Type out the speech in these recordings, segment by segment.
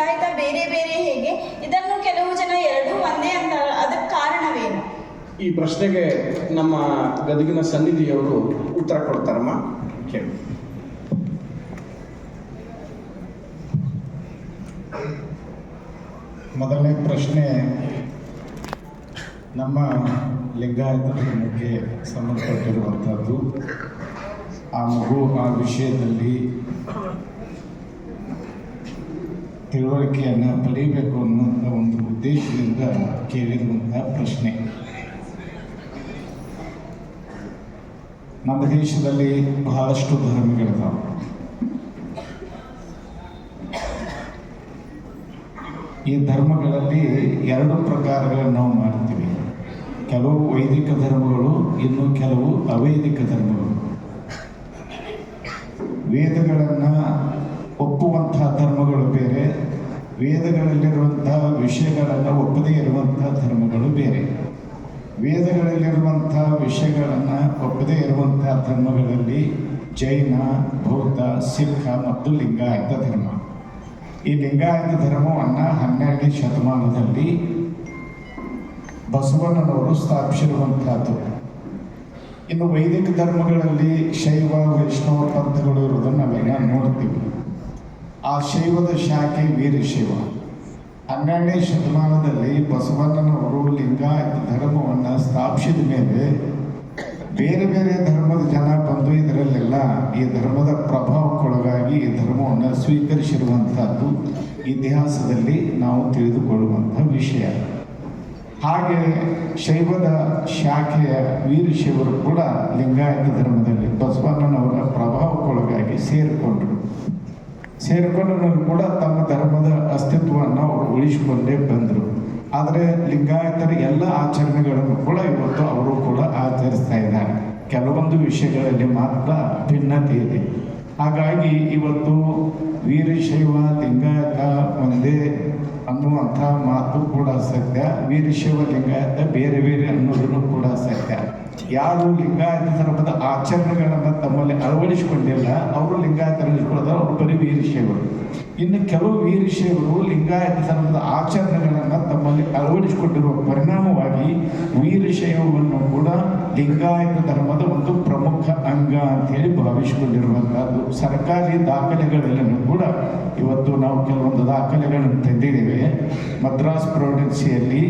ಲಿಂಗಾಯತ ಬೇರೆ ಬೇರೆ ಹೇಗೆ? ಇದನ್ನು ಕೆಲವು ಜನ ಎರಡು ಒಂದೇ ಅಂತ ಅದಕ್ಕೆ ಕಾರಣವೇನು? ಈ ಪ್ರಶ್ನೆಗೆ ನಮ್ಮ ಗದಗಿನ ಸನ್ನಿಧಿಯವರು ಉತ್ತರ ಕೊಡ್ತಾರಮ್ಮ. ಕೇಳಿ. ಮೊದಲನೇ ಪ್ರಶ್ನೆ ನಮ್ಮ ಲಿಂಗಾಯತ ಧರ್ಮಕ್ಕೆ ಸಂಬಂಧಪಟ್ಟಿರುವಂಥದ್ದು ಆ ಮಗು ಆ ವಿಷಯದಲ್ಲಿ ತಿಳುವಳಿಕೆಯನ್ನು ಪಡೆಯಬೇಕು ಅನ್ನುವಂಥ ಒಂದು ಉದ್ದೇಶದಿಂದ ಕೇಳಿರುವಂತಹ ಪ್ರಶ್ನೆ. ನಮ್ಮ ದೇಶದಲ್ಲಿ ಬಹಳಷ್ಟು ಧರ್ಮಗಳಿದ್ದಾವೆ ಈ ಧರ್ಮಗಳಲ್ಲಿ ಎರಡು ಪ್ರಕಾರಗಳನ್ನು ನಾವು ಮಾಡ್ತೀವಿ. ಕೆಲವು ವೈದಿಕ ಧರ್ಮಗಳು, ಇನ್ನು ಕೆಲವು ಅವೈದಿಕ ಧರ್ಮಗಳು. ವೇದಗಳನ್ನು ಒಪ್ಪುವಂತಹ ಧರ್ಮಗಳು ಬೇರೆ ವೇದಗಳಲ್ಲಿರುವಂತಹ ವಿಷಯಗಳನ್ನು ಒಪ್ಪದೇ ಇರುವಂತಹ ಧರ್ಮಗಳು ಬೇರೆ. ವೇದಗಳಲ್ಲಿರುವಂತಹ ವಿಷಯಗಳನ್ನು ಒಪ್ಪದೇ ಇರುವಂತಹ ಧರ್ಮಗಳಲ್ಲಿ ಜೈನ, ಬೌದ್ಧ, ಸಿಖ ಮತ್ತು ಲಿಂಗಾಯತ ಧರ್ಮ. ಈ ಲಿಂಗಾಯತ ಧರ್ಮವನ್ನು ಹನ್ನೆರಡನೇ ಶತಮಾನದಲ್ಲಿ ಬಸವಣ್ಣನವರು ಸ್ಥಾಪಿಸಿರುವಂತಹದ್ದು ಇನ್ನು ವೈದಿಕ ಧರ್ಮಗಳಲ್ಲಿ ಶೈವ, ವೈಷ್ಣವ ಪಂಥಗಳು ಇರೋದನ್ನು ನಾವೆಲ್ಲ ನೋಡ್ತೀವಿ. ಆ ಶೈವದ ಶಾಖೆ ವೀರಶೈವ ಹನ್ನೆರಡನೇ ಶತಮಾನದಲ್ಲಿ ಬಸವಣ್ಣನವರು ಲಿಂಗಾಯತ ಧರ್ಮವನ್ನು ಸ್ಥಾಪಿಸಿದ ಮೇಲೆ ಬೇರೆ ಬೇರೆ ಧರ್ಮದ ಜನ ಬಂದು ಇದರಲ್ಲೆಲ್ಲ ಈ ಧರ್ಮದ ಪ್ರಭಾವಕ್ಕೊಳಗಾಗಿ ಈ ಧರ್ಮವನ್ನು ಸ್ವೀಕರಿಸಿರುವಂಥದ್ದು ಇತಿಹಾಸದಲ್ಲಿ ನಾವು ತಿಳಿದುಕೊಳ್ಳುವಂಥ ವಿಷಯ. ಹಾಗೆ ಶೈವದ ಶಾಖೆಯ ವೀರಶೈವರು ಕೂಡ ಲಿಂಗಾಯತ ಧರ್ಮದಲ್ಲಿ ಬಸವಣ್ಣನವರ ಪ್ರಭಾವಕ್ಕೊಳಗಾಗಿ ಸೇರಿಕೊಂಡರು. ಸೇರಿಕೊಂಡರೂ ಕೂಡ ತಮ್ಮ ಧರ್ಮದ ಅಸ್ತಿತ್ವವನ್ನು ಅವರು ಉಳಿಸಿಕೊಂಡೇ ಬಂದರು. ಆದರೆ ಲಿಂಗಾಯತರ ಎಲ್ಲ ಆಚರಣೆಗಳನ್ನು ಕೂಡ ಇವತ್ತು ಅವರು ಕೂಡ ಆಚರಿಸ್ತಾ ಇದ್ದಾರೆ. ಕೆಲವೊಂದು ವಿಷಯಗಳಲ್ಲಿ ಮಾತ್ರ ಭಿನ್ನತೆ ಇದೆ. ಹಾಗಾಗಿ ಇವತ್ತು ವೀರಶೈವ, ಲಿಂಗಾಯತ ಒಂದೇ ಅನ್ನುವಂಥ ಮಾತು ಕೂಡ ಸತ್ಯ. ವೀರಶೈವ ಲಿಂಗಾಯತ ಬೇರೆ ಬೇರೆ ಅನ್ನೋದನ್ನು ಕೂಡ ಸತ್ಯ. ಯಾರು ಲಿಂಗಾಯತ ಧರ್ಮದ ಆಚರಣೆಗಳನ್ನು ತಮ್ಮಲ್ಲಿ ಅಳವಡಿಸಿಕೊಂಡಿಲ್ಲ, ಅವರು ಲಿಂಗಾಯತ ಅಳವಡಿಸಿಕೊಳ್ಳೋದು ಅವರು ಬರೀ ವೀರಶೈವರು. ಇನ್ನು ಕೆಲವು ವೀರಶೈವರು ಲಿಂಗಾಯತ ಧರ್ಮದ ಆಚರಣೆಗಳನ್ನು ತಮ್ಮಲ್ಲಿ ಅಳವಡಿಸಿಕೊಂಡಿರುವ ಪರಿಣಾಮವಾಗಿ ವೀರಶೈವವನ್ನು ಕೂಡ ಲಿಂಗಾಯತ ಧರ್ಮದ ಒಂದು ಪ್ರಮುಖ ಅಂಗ ಅಂತೇಳಿ ಭಾವಿಸಿಕೊಂಡಿರುವಂಥದ್ದು ಸರ್ಕಾರಿ ದಾಖಲೆಗಳಲ್ಲೂ ಕೂಡ ಇವತ್ತು ನಾವು ಕೆಲವೊಂದು ದಾಖಲೆಗಳನ್ನು ತಂದಿದ್ದೇವೆ ಮದ್ರಾಸ್ ಪ್ರೊವಿಡೆನ್ಸಿಯಲ್ಲಿ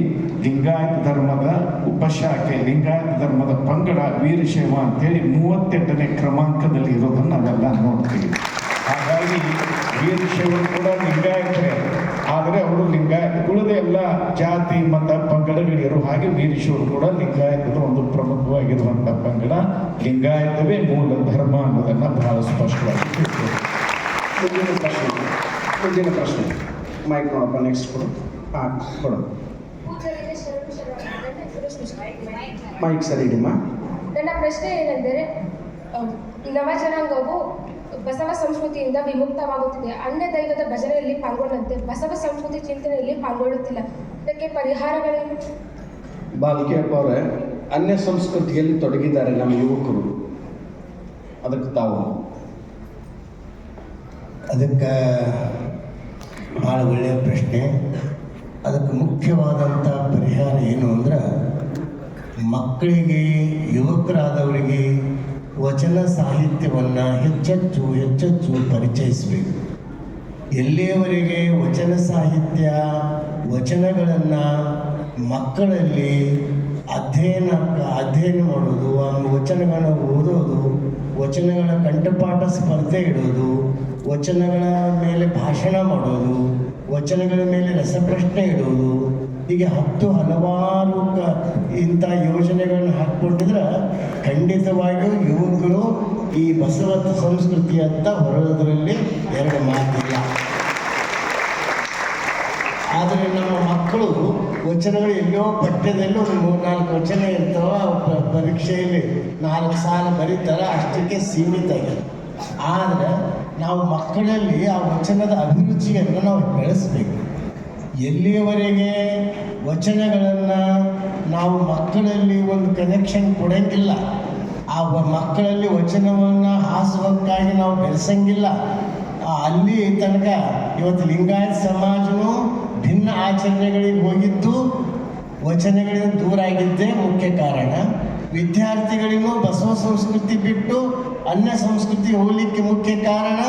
ಲಿಂಗಾಯತ ಧರ್ಮದ ಉಪಶಾಖೆ, ಲಿಂಗಾಯತ ಧರ್ಮದ ಪಂಗಡ ವೀರಶೈವ ಅಂತೇಳಿ ಮೂವತ್ತೆಂಟನೇ ಕ್ರಮಾಂಕದಲ್ಲಿ ಇರೋದನ್ನು ನಾವೆಲ್ಲ ನೋಡ್ತೀವಿ. ಹಾಗಾಗಿ ವೀರಶೈವರು ಕೂಡ ಲಿಂಗಾಯತರೇ. ಆದರೆ ಅವರು ಲಿಂಗಾಯತ ಉಳಿದ ಎಲ್ಲ ಜಾತಿ ಮತ ಪಂಗಡಗಳಿರೋ ಹಾಗೆ ವೀರಶೈವರು ಕೂಡ ಲಿಂಗಾಯತದ ಒಂದು ಪ್ರಮುಖವಾಗಿರುವಂಥ ಪಂಗಡ ಲಿಂಗಾಯತವೇ ಮೂಲ ಧರ್ಮ ಅನ್ನೋದನ್ನು ಬಹಳ ಸ್ಪಷ್ಟವಾಗಿ ಮುಂದಿನ ಪ್ರಶ್ನೆ ಮುಂದಿನ ಪ್ರಶ್ನೆ. ಮೈಕ್ ನೋಡಪ್ಪ ನೆಕ್ಸ್ಟ್ ಕೊಡು. ಹಾಂ ಕೊಡು. ಮೈಕ್ ಸರಿ ನಿಮ್ಮ ನನ್ನ ಪ್ರಶ್ನೆ ಏನೆಂದರೆ ನವ ಜನಾಂಗವು ಬಸವ ಸಂಸ್ಕೃತಿಯಿಂದ ವಿಮುಕ್ತವಾಗುತ್ತಿದೆ. ಅನ್ಯ ದೈವದ ಭಜನೆಯಲ್ಲಿ ಪಾಲ್ಗೊಂಡಂತೆ ಬಸವ ಸಂಸ್ಕೃತಿ ಚಿಂತನೆಯಲ್ಲಿ ಪಾಲ್ಗೊಳ್ಳುತ್ತಿಲ್ಲ. ಇದಕ್ಕೆ ಪರಿಹಾರಗಳೇನು? ಬಾಲಿಕೆ ಅವರೇ ಅನ್ಯ ಸಂಸ್ಕೃತಿಯಲ್ಲಿ ತೊಡಗಿದ್ದಾರೆ ನಮ್ಮ ಯುವಕರು. ಅದಕ್ಕೆ ತಾವು ಅದಕ್ಕೆ ಭಾಳ ಒಳ್ಳೆಯ ಪ್ರಶ್ನೆ. ಅದಕ್ಕೆ ಮುಖ್ಯವಾದಂಥ ಪರಿಹಾರ ಏನು ಅಂದ್ರೆ ಮಕ್ಕಳಿಗೆ ಯುವಕರಾದವರಿಗೆ ವಚನ ಸಾಹಿತ್ಯವನ್ನು ಹೆಚ್ಚೆಚ್ಚು ಹೆಚ್ಚೆಚ್ಚು ಪರಿಚಯಿಸಬೇಕು. ಎಲ್ಲಿಯವರೆಗೆ ವಚನ ಸಾಹಿತ್ಯ, ವಚನಗಳನ್ನು ಮಕ್ಕಳಲ್ಲಿ ಅಧ್ಯಯನ ಅಧ್ಯಯನ ಮಾಡೋದು ವಚನಗಳನ್ನು ಓದೋದು, ವಚನಗಳ ಕಂಠಪಾಠ ಸ್ಪರ್ಧೆ ಇಡೋದು, ವಚನಗಳ ಮೇಲೆ ಭಾಷಣ ಮಾಡೋದು, ವಚನಗಳ ಮೇಲೆ ರಸಪ್ರಶ್ನೆ ಇಡೋದು ಹೀಗೆ ಹತ್ತು ಹಲವಾರು ಇಂಥ ಯೋಜನೆಗಳನ್ನು ಹಾಕ್ಕೊಂಡಿದ್ರೆ ಖಂಡಿತವಾಗಿಯೂ ಯುವಕರು ಈ ಬಸವ ಅಂತ ಹೊರದರಲ್ಲಿ ಎರಡು ಮಾತಿಲ್ಲ. ಆದರೆ ನಮ್ಮ ಮಕ್ಕಳು ವಚನಗಳು ಎಲ್ಲೋ ಪಠ್ಯದಲ್ಲಿ ಒಂದು ಮೂರು ನಾಲ್ಕು ವಚನ ಇರ್ತಾವ ಪರೀಕ್ಷೆಯಲ್ಲಿ ನಾಲ್ಕು ಸಾಲ ಬರೀತಾರೆ, ಅಷ್ಟಕ್ಕೆ ಸೀಮಿತ ಆಗಿದೆ ಆದರೆ ನಾವು ಮಕ್ಕಳಲ್ಲಿ ಆ ವಚನದ ಅಭಿರುಚಿಯನ್ನು ನಾವು ಬೆಳೆಸಬೇಕು. ಎಲ್ಲಿಯವರೆಗೆ ವಚನಗಳನ್ನು ನಾವು ಮಕ್ಕಳಲ್ಲಿ ಒಂದು ಕನೆಕ್ಷನ್ ಕೊಡಂಗಿಲ್ಲ, ಆ ಮಕ್ಕಳಲ್ಲಿ ವಚನವನ್ನು ಹಾಸುವಕ್ಕಾಗಿ ನಾವು ಬೆಳೆಸಂಗಿಲ್ಲ. ಅಲ್ಲಿ ತನಕ ಇವತ್ತು ಲಿಂಗಾಯತ ಸಮಾಜನು ಭಿನ್ನ ಆಚರಣೆಗಳಿಗೆ ಹೋಗಿದ್ದು, ವಚನಗಳಿಂದ ದೂರ ಆಗಿದ್ದೇ ಮುಖ್ಯ ಕಾರಣ. ವಿದ್ಯಾರ್ಥಿಗಳಿಗೂ ಬಸವ ಸಂಸ್ಕೃತಿ ಬಿಟ್ಟು ಅನ್ಯ ಸಂಸ್ಕೃತಿ ಹೋಗ್ಲಿಕ್ಕೆ ಮುಖ್ಯ ಕಾರಣ,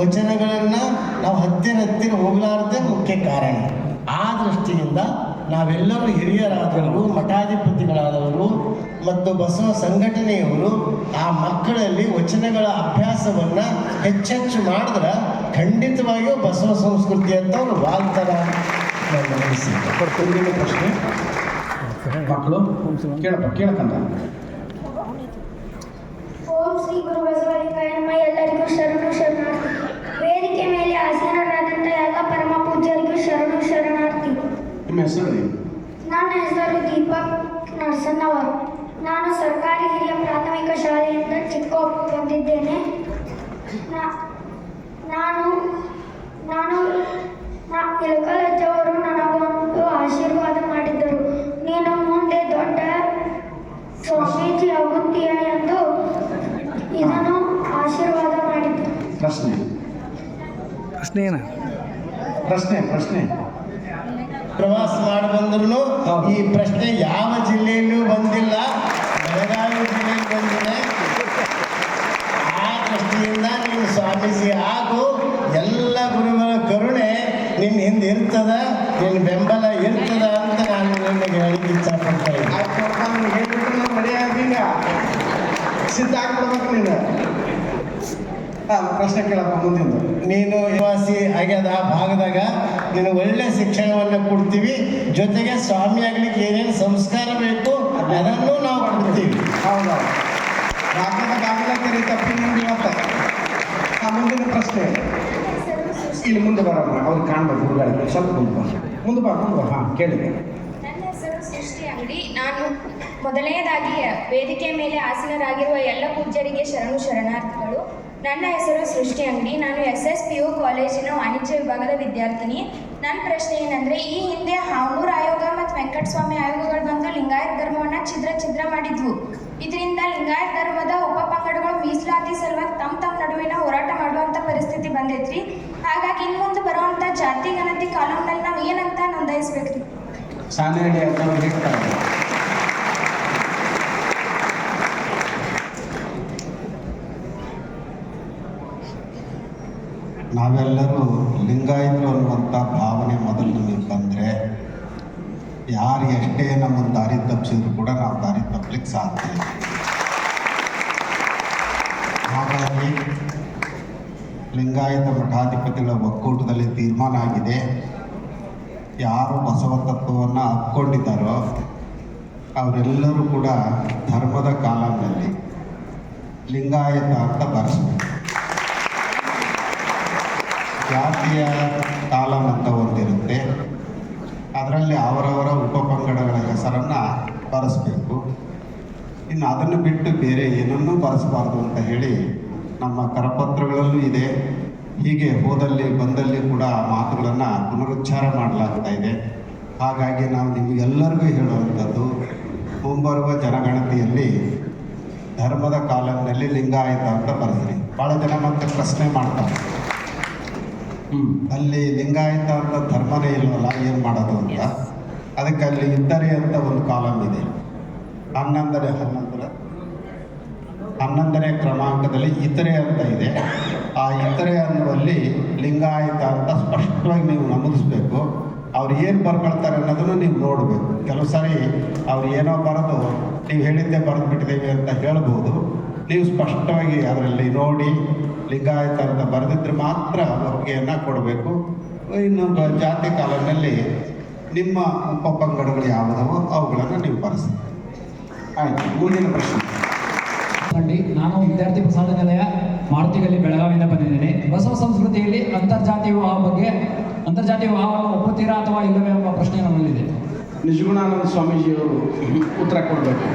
ವಚನಗಳನ್ನು ನಾವು ಹತ್ತಿರ ಹತ್ತಿರ ಹೋಗಲಾರದೆ ಮುಖ್ಯ ಕಾರಣ. ಆ ದೃಷ್ಟಿಯಿಂದ ನಾವೆಲ್ಲರೂ ಹಿರಿಯರಾದವರು, ಮಠಾಧಿಪತಿಗಳಾದವರು ಮತ್ತು ಬಸವ ಸಂಘಟನೆಯವರು ಆ ಮಕ್ಕಳಲ್ಲಿ ವಚನಗಳ ಅಭ್ಯಾಸವನ್ನು ಹೆಚ್ಚೆಚ್ಚು ಮಾಡಿದ್ರೆ ಖಂಡಿತವಾಗಿಯೂ ಬಸವ ಸಂಸ್ಕೃತಿ ಅಂತ ಅವರು ವಾಲ್ತರ ಪ್ರಶ್ನೆ. ಮಕ್ಕಳು, ಕೇಳಪ್ಪ ಕೇಳಕಂದ ಓಂ ಶ್ರೀ ಗುರು ಬಸವಲಿಂಗಾಯ ನಮ ಎಲ್ಲರಿಗೂ ಶರಣು ಶರಣಾರ್ಥಿ ವೇದಿಕೆ ಮೇಲೆ ಆಸೀನರಾದಂಥ ಎಲ್ಲ ಪರಮ ಪೂಜ್ಯರಿಗೂ ಶರಣು ಶರಣಾರ್ಥಿ ನಿಮ್ಮ ಹೆಸರು ನನ್ನ ಹೆಸರು ದೀಪಕ್ ನರಸನ್ನವರು ನಾನು ಸರ್ಕಾರಿ ಹಿರಿಯ ಪ್ರಾಥಮಿಕ ಶಾಲೆಯಿಂದ ಚಿಕ್ಕೋಪ್ ಬಂದಿದ್ದೇನೆ. ನಾ- ನಾನು ನಾನು ನಾ ಇಳಕಲಜ್ಜವರು ನನಗೊಂದು ಆಶೀರ್ವಾದ ಮಾಡಿದ್ದರು. ನೀನು ಮುಂದೆ ದೊಡ್ಡ ಸ್ವಾಮೀಜಿ ಆಗುತ್ತೀಯ ಎಂದು ಇದನ್ನು ಆಶೀರ್ವಾದ ಮಾಡಿದ್ದರು ಪ್ರಶ್ನೆ. ಪ್ರಶ್ನೆ ಏನ? ಪ್ರಶ್ನೆ ಪ್ರಶ್ನೆ. ಪ್ರವಾಸ ಮಾಡಿ ಬಂದ್ರು ಈ ಪ್ರಶ್ನೆ ಯಾವ ಜಿಲ್ಲೆಯಲ್ಲೂ ಬಂದಿಲ್ಲ. ಬೆಳಗಾವಿ ಜಿಲ್ಲೆಯಲ್ಲಿ ಬಂದಿದೆ. ಆ ದೃಷ್ಟಿಯಿಂದ ನೀನು ಸ್ವಾಮೀಜಿ ಹಾಗೂ ಎಲ್ಲ ಗುರುಗಳ ಕರುಣೆ ನಿನ್ನ ಹಿಂದೆ ಇರ್ತದ ನಿನ್ನ ಬೆಂಬಲ ಇರ್ತದ ಅಂತ ನಾನು ನಿಮಗೆ ಹೇಳಿಕ್ಕೆ ಇಚ್ಛಪಡ್ತಾ ಇದ್ದೀನಿ ಆಯ್ತು ನೋಡಪ್ಪ, ನೀನು. ನಾವು ಪ್ರಶ್ನೆ ಕೇಳಪ್ಪ ಮುಂದಿನ ನೀನು ನಿವಾಸಿ ಆಗ್ಯದ ಆ ಭಾಗದಾಗ ನೀನು ಒಳ್ಳೆ ಶಿಕ್ಷಣವನ್ನು ಕೊಡ್ತೀವಿ ಜೊತೆಗೆ ಸ್ವಾಮಿ ಆಗ್ಲಿಕ್ಕೆ ಏನೇನು ಸಂಸ್ಕಾರ ಬೇಕು ಅದನ್ನು ನಾವು ಕೊಡ್ತೀವಿ. ಹೌದಾ. ರಾಜ್ಯದ ದಾಖಲೆ ತೆರಿ ತಪ್ಪಿ ಮುಂದೆ ಇವತ್ತ. ಆ ಮುಂದಿನ ಪ್ರಶ್ನೆ. ಇಲ್ಲಿ ಮುಂದೆ ಬರಮ್ಮ ಅವ್ರು ಕಾಣ್ಬೇಕು ಹುಡುಗಾಡಿಗೆ ಸ್ವಲ್ಪ ಮುಂದೆ ಬಾ. ಮುಂದೆ ಬಾ ಮುಂದೆ ಬಾ. ಹಾಂ ಕೇಳಿ. ನನ್ನ ಹೆಸರು ಸೃಷ್ಟಿ ಅಂಗಡಿ. ನಾನು ಮೊದಲನೆಯದಾಗಿ ವೇದಿಕೆ ಮೇಲೆ ಆಸೀನರಾಗಿರುವ ಎಲ್ಲ ಪೂಜ್ಯರಿಗೆ ಶರಣು ಶರಣಾರ್ಥಿಗಳು. ನನ್ನ ಹೆಸರು ಸೃಷ್ಟಿ ಅಂಗಡಿ. ನಾನು ಎಸ್ ಎಸ್ ಪಿ ಯು ಕಾಲೇಜಿನ ವಾಣಿಜ್ಯ ವಿಭಾಗದ ವಿದ್ಯಾರ್ಥಿನಿ. ನನ್ನ ಪ್ರಶ್ನೆ ಏನಂದರೆ, ಈ ಹಿಂದೆ ಹಾವೂರ್ ಆಯೋಗ ಮತ್ತು ವೆಂಕಟಸ್ವಾಮಿ ಆಯೋಗಗಳು ಬಂದು ಲಿಂಗಾಯತ್ ಧರ್ಮವನ್ನು ಛಿದ್ರ ಛಿದ್ರ ಮಾಡಿದ್ವು. ಇದರಿಂದ ಲಿಂಗಾಯತ್ ಧರ್ಮದ ಉಪ ಪಂಗಡಗಳು ಮೀಸಲಾತಿ ಸಲುವಾಗಿ ತಮ್ಮ ತಮ್ಮ ನಡುವಿನ ಹೋರಾಟ ಮಾಡುವಂಥ ಪರಿಸ್ಥಿತಿ ಬಂದೈತ್ರಿ. ಹಾಗಾಗಿ ಇನ್ನು ಮುಂದೆ ಬರುವಂಥ ಜಾತಿ ಗಣತಿ ಕಾಲಂನಲ್ಲಿ ನಾವು ಏನಂತ ನೋಂದಾಯಿಸ್ಬೇಕ್ರಿ? ನಾವೆಲ್ಲರೂ ಲಿಂಗಾಯತರು ಅನ್ನುವಂಥ ಭಾವನೆ ಮೊದಲು ನಮಗೆ ಬಂದರೆ, ಯಾರು ಎಷ್ಟೇ ನಮ್ಮನ್ನು ದಾರಿ ತಪ್ಪಿಸಿದ್ರು ಕೂಡ ನಾವು ದಾರಿ ತಪ್ಪಲಿಕ್ಕೆ ಸಾಧ್ಯ. ಹಾಗಾಗಿ ಲಿಂಗಾಯತ ಮಠಾಧಿಪತಿಗಳ ಒಕ್ಕೂಟದಲ್ಲಿ ತೀರ್ಮಾನ ಆಗಿದೆ ಯಾರು ಬಸವ ತತ್ವವನ್ನು ಅಪ್ಕೊಂಡಿದ್ದಾರೋ, ಅವರೆಲ್ಲರೂ ಕೂಡ ಧರ್ಮದ ಕಾಲದಲ್ಲಿ ಲಿಂಗಾಯತ ಅಂತ ಬರೆಸ್ಬೇಕು ಜಾತಿಯ ಕಾಲಂ ಅಂತ ಒಂದಿರುತ್ತೆ ಅದರಲ್ಲಿ ಅವರವರ ಉಪಪಂಗಡಗಳ ಹೆಸರನ್ನು ಬರೆಸ್ಬೇಕು. ಇನ್ನು ಅದನ್ನು ಬಿಟ್ಟು ಬೇರೆ ಏನನ್ನೂ ಬರೆಸಬಾರ್ದು ಅಂತ ಹೇಳಿ ನಮ್ಮ ಕರಪತ್ರಗಳಲ್ಲೂ ಇದೆ. ಹೀಗೆ ಹೋದಲ್ಲಿ ಬಂದಲ್ಲಿ ಕೂಡ ಮಾತುಗಳನ್ನು ಪುನರುಚ್ಚಾರ ಮಾಡಲಾಗ್ತಾ ಇದೆ. ಹಾಗಾಗಿ ನಾವು ನಿಮಗೆಲ್ಲರಿಗೂ ಹೇಳುವಂಥದ್ದು, ಮುಂಬರುವ ಜನಗಣತಿಯಲ್ಲಿ ಧರ್ಮದ ಕಾಲಂನಲ್ಲಿ ಲಿಂಗಾಯತ ಅಂತ ಬರೆದ್ರಿ ಭಾಳ ಜನ ಮತ್ತೆ ಪ್ರಶ್ನೆ ಮಾಡ್ತಾರೆ. ಅಲ್ಲಿ ಲಿಂಗಾಯತ ಅಂತ ಧರ್ಮನೇ ಇಲ್ವಲ್ಲ ಏನು ಮಾಡೋದು ಅಂತ? ಅದಕ್ಕೆ ಅಲ್ಲಿ ಇದ್ದರೆ ಅಂತ ಒಂದು ಕಾಲಮ್ ಇದೆ. ಹನ್ನೊಂದನೇ ಹನ್ನೊಂದರ ಹನ್ನೊಂದನೇ ಕ್ರಮಾಂಕದಲ್ಲಿ ಇತರೆ ಅಂತ ಇದೆ. ಆ ಇತರೆ ಅನ್ನುವಲ್ಲಿ ಲಿಂಗಾಯತ ಅಂತ ಸ್ಪಷ್ಟವಾಗಿ ನೀವು ನಮೂದಿಸ್ಬೇಕು. ಅವ್ರು ಏನು ಬರ್ಕೊಳ್ತಾರೆ ಅನ್ನೋದನ್ನು ನೀವು ನೋಡಬೇಕು. ಕೆಲವು ಸಾರಿ ಅವ್ರು ಏನೋ ಬರೆದು ನೀವು ಹೇಳಿದ್ದೆ ಬರೆದು ಬಿಟ್ಟಿದ್ದೇವೆ ಅಂತ ಹೇಳ್ಬೋದು. ನೀವು ಸ್ಪಷ್ಟವಾಗಿ ಅದರಲ್ಲಿ ನೋಡಿ ಲಿಂಗಾಯತ ಅಂತ ಬರೆದಿದ್ರೆ ಮಾತ್ರ ಒಪ್ಪಿಗೆಯನ್ನು ಕೊಡಬೇಕು. ಇನ್ನು ಜಾತಿ ಕಾಲದಲ್ಲಿ ನಿಮ್ಮ ಉಪಪಂಗಡಗಳು ಯಾವುದವೋ ಅವುಗಳನ್ನು ನೀವು ಬರೆಸಿ ಆಯಿತು ಮುಂದಿನ ಪ್ರಶ್ನೆ. ಮಂಡಿ ನಾನು ವಿದ್ಯಾರ್ಥಿ ಪ್ರಸಾದ ನಿಲಯ ಮಾರುತಿಗಲ್ಲಿ ಬೆಳಗಾವಿಯಿಂದ ಬಂದಿದ್ದೇನೆ. ಬಸವ ಸಂಸ್ಕೃತಿಯಲ್ಲಿ ಅಂತರ್ಜಾತಿ ವಿವಾಹ ಬಗ್ಗೆ ಅಂತರ್ಜಾತಿ ವಿವಾಹವನ್ನು ಒಪ್ಪುತ್ತೀರಾ ಅಥವಾ ಇಲ್ಲವೇ ಎಂಬ ಪ್ರಶ್ನೆ ನನ್ನಲ್ಲಿದೆ. ನಿಜಗುಣಾನಂದ ಸ್ವಾಮೀಜಿಯವರು ಉತ್ತರ ಕೊಡಬೇಕು.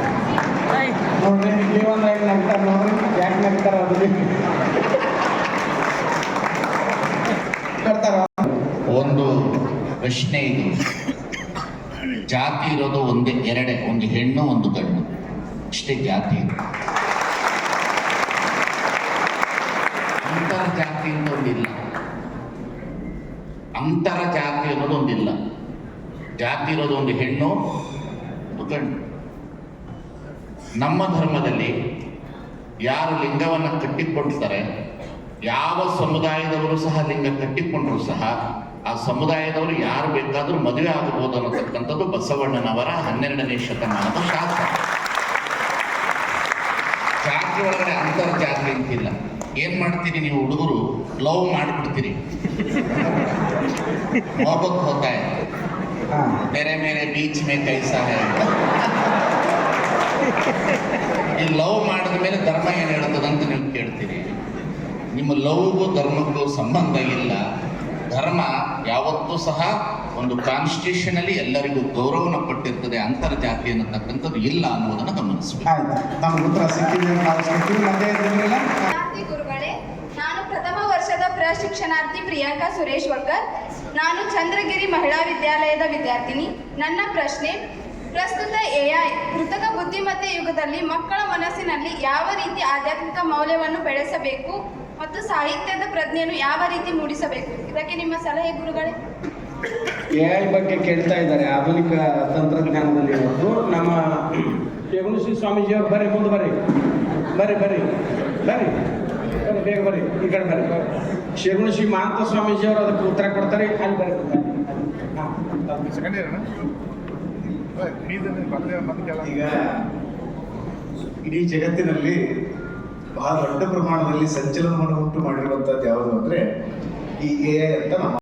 ನೋಡ್ರಿ ನೀವೊಂದು ಹೆಂಗೆ ನಗ್ತಾರೆ ನೋಡ್ರಿ ಯಾಕೆ ನಗ್ತಾರ ಅದು ಒಂದು ಪ್ರಶ್ನೆ ಇದು. ಜಾತಿ ಇರೋದು ಒಂದೇ, ಎರಡೇ, ಒಂದು ಹೆಣ್ಣು, ಒಂದು ಗಂಡು. ಇಷ್ಟೇ ಜಾತಿ ಅಂತರ ಜಾತಿ ಅಂತ ಒಂದಿಲ್ಲ. ಅಂತರ ಜಾತಿ ಅನ್ನೋದು ಒಂದಿಲ್ಲ. ಜಾತಿ ಇರೋದು ಒಂದು ಹೆಣ್ಣು, ಒಂದು ಗಂಡು. ನಮ್ಮ ಧರ್ಮದಲ್ಲಿ ಯಾರು ಲಿಂಗವನ್ನು ಕಟ್ಟಿಕೊಳ್ತಾರೆ ಯಾವ ಸಮುದಾಯದವರು ಸಹ ಲಿಂಗ ಕಟ್ಟಿಕೊಂಡರೂ ಸಹ ಆ ಸಮುದಾಯದವರು ಯಾರು ಬೇಕಾದರೂ ಮದುವೆ ಆಗಬಹುದು ಅನ್ನತಕ್ಕಂಥದ್ದು ಬಸವಣ್ಣನವರ ಹನ್ನೆರಡನೇ ಶತಮಾನದ ಶಾಸ್ತ್ರ. ಜಾತಿ ಒಳಗಡೆ ಅಂತರ್ ಜಾತಿ ಅಂತಿಲ್ಲ. ಏನ್ ಮಾಡ್ತೀರಿ ನೀವು ಹುಡುಗರು? ಲವ್ ಮಾಡಿಬಿಡ್ತೀರಿ. ಹೋಗಕ್ ಹೋಗ್ತಾ ಬೇರೆ ಬೇರೆ ಬೀಚ್ ಮೇ ಕೈಸಾ ನೀವು ಲವ್ ಮಾಡಿದ ಮೇಲೆ ಧರ್ಮ ಏನು ಹೇಳ್ತದಂತ ನೀವು ಕೇಳ್ತೀರಿ? ನಿಮ್ಮ ಲವ್ಗೂ ಧರ್ಮಕ್ಕೂ ಸಂಬಂಧ ಇಲ್ಲ. ಧರ್ಮ ಯಾವತ್ತೂ ಸಹ ಒಂದು ಕಾನ್ಸ್ಟಿಟ್ಯೂಷನಲ್ಲಿ ಎಲ್ಲರಿಗೂ ಗೌರವನ ಪಟ್ಟಿರ್ತದೆ ಅಂತರ್ಜಾತಿ ಅನ್ನತಕ್ಕಂಥದ್ದು ಇಲ್ಲ ಅನ್ನೋದನ್ನ ಗಮನಿಸಬೇಕು. ನಾನು ಪ್ರಥಮ ವರ್ಷದ ಪ್ರಶಿಕ್ಷಣಾರ್ಥಿ ಪ್ರಿಯಾಂಕಾ ಸುರೇಶ್ ವಕ್ಕರ್ ನಾನು ಚಂದ್ರಗಿರಿ ಮಹಿಳಾ ವಿದ್ಯಾಲಯದ ವಿದ್ಯಾರ್ಥಿನಿ. ನನ್ನ ಪ್ರಶ್ನೆ ಪ್ರಸ್ತುತ ಎಐ ಕೃತಕ ಬುದ್ಧಿಮತ್ತೆ ಯುಗದಲ್ಲಿ ಮಕ್ಕಳ ಮನಸ್ಸಿನಲ್ಲಿ ಯಾವ ರೀತಿ ಆಧ್ಯಾತ್ಮಿಕ ಮೌಲ್ಯವನ್ನು ಬೆಳೆಸಬೇಕು ಮತ್ತು ಸಾಹಿತ್ಯದ ಪ್ರಜ್ಞೆಯನ್ನು ಯಾವ ರೀತಿ ಮೂಡಿಸಬೇಕು? ಇದಕ್ಕೆ ನಿಮ್ಮ ಸಲಹೆ ಗುರುಗಳೇ. ಎಐ ಐ ಬಗ್ಗೆ ಕೇಳ್ತಾ ಇದ್ದಾರೆ ಆಧುನಿಕ ತಂತ್ರಜ್ಞಾನದಲ್ಲಿ ನಮ್ಮ ಯಗುಣಶ್ರೀ ಸ್ವಾಮೀಜಿಯವರು ಬರ್ರಿ ಮುಂದೆ ಬರ್ರಿ. ಬರ್ರಿ ಬರ್ರಿ. ಬರ್ರಿ. ಬರ್ರಿ ಬೇಗ ಬರ್ರಿ. ಈ ಕಡೆ ಬರ್ರಿ. ಶ್ರೀ ಮಹಾಂತ ಸ್ವಾಮೀಜಿಯವರು ಅದಕ್ಕೆ ಉತ್ತರ ಕೊಡ್ತಾರೆ ಅಲ್ಲಿ ಬರ್ರಿ. ಈಗ ಇಡೀ ಜಗತ್ತಿನಲ್ಲಿ ಬಹಳ ದೊಡ್ಡ ಪ್ರಮಾಣದಲ್ಲಿ ಸಂಚಲನವನ್ನು ಉಂಟು ಮಾಡಿರುವಂಥದ್ದು ಯಾವುದು ಅಂದ್ರೆ ಈ ಎ ಅಂತ ನಮ್ಮ